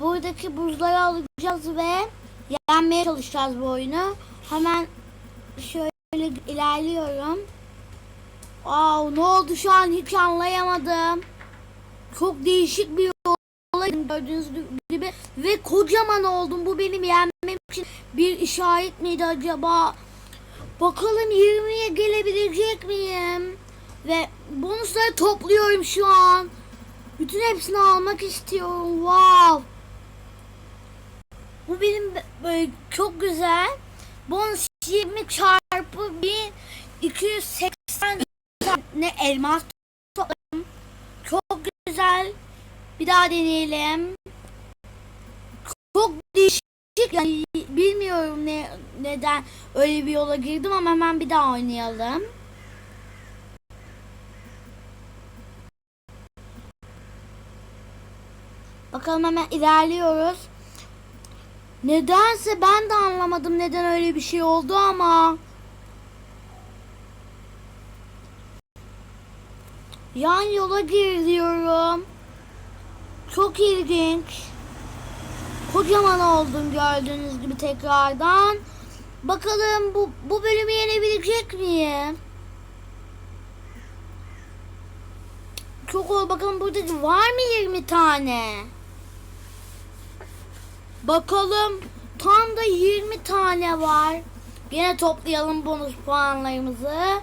buradaki buzları alacağız ve yenmeye çalışacağız bu oyunu. Hemen şöyle ilerliyorum. Wow, ne oldu şu an hiç anlayamadım. Çok değişik bir olay gördüğünüz gibi ve kocaman oldum. Bu benim yenmem için bir işaret miydi acaba? Bakalım 20'ye gelebilecek miyim? Ve bonusları topluyorum şu an. Bütün hepsini almak istiyorum. Wow. Çok güzel. Bonus 20 çarpı 1280 ne elmas topladım. Çok güzel. Bir daha deneyelim. Çok değişik yani bilmiyorum ne neden öyle bir yola girdim ama hemen bir daha oynayalım. Bakalım hemen ilerliyoruz. Nedense ben de anlamadım neden öyle bir şey oldu ama. Yan yola giriyorum. Çok ilginç. Kocaman oldum gördüğünüz gibi tekrardan. Bakalım bu, bu bölümü yenebilecek miyim? Çok ol bakalım burada var mı 20 tane? Bakalım tam da 20 tane var. Yine toplayalım bonus puanlarımızı.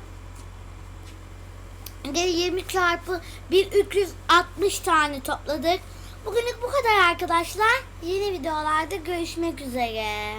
Gene 20 çarpı 1 360 tane topladık. Bugünlük bu kadar arkadaşlar. Yeni videolarda görüşmek üzere.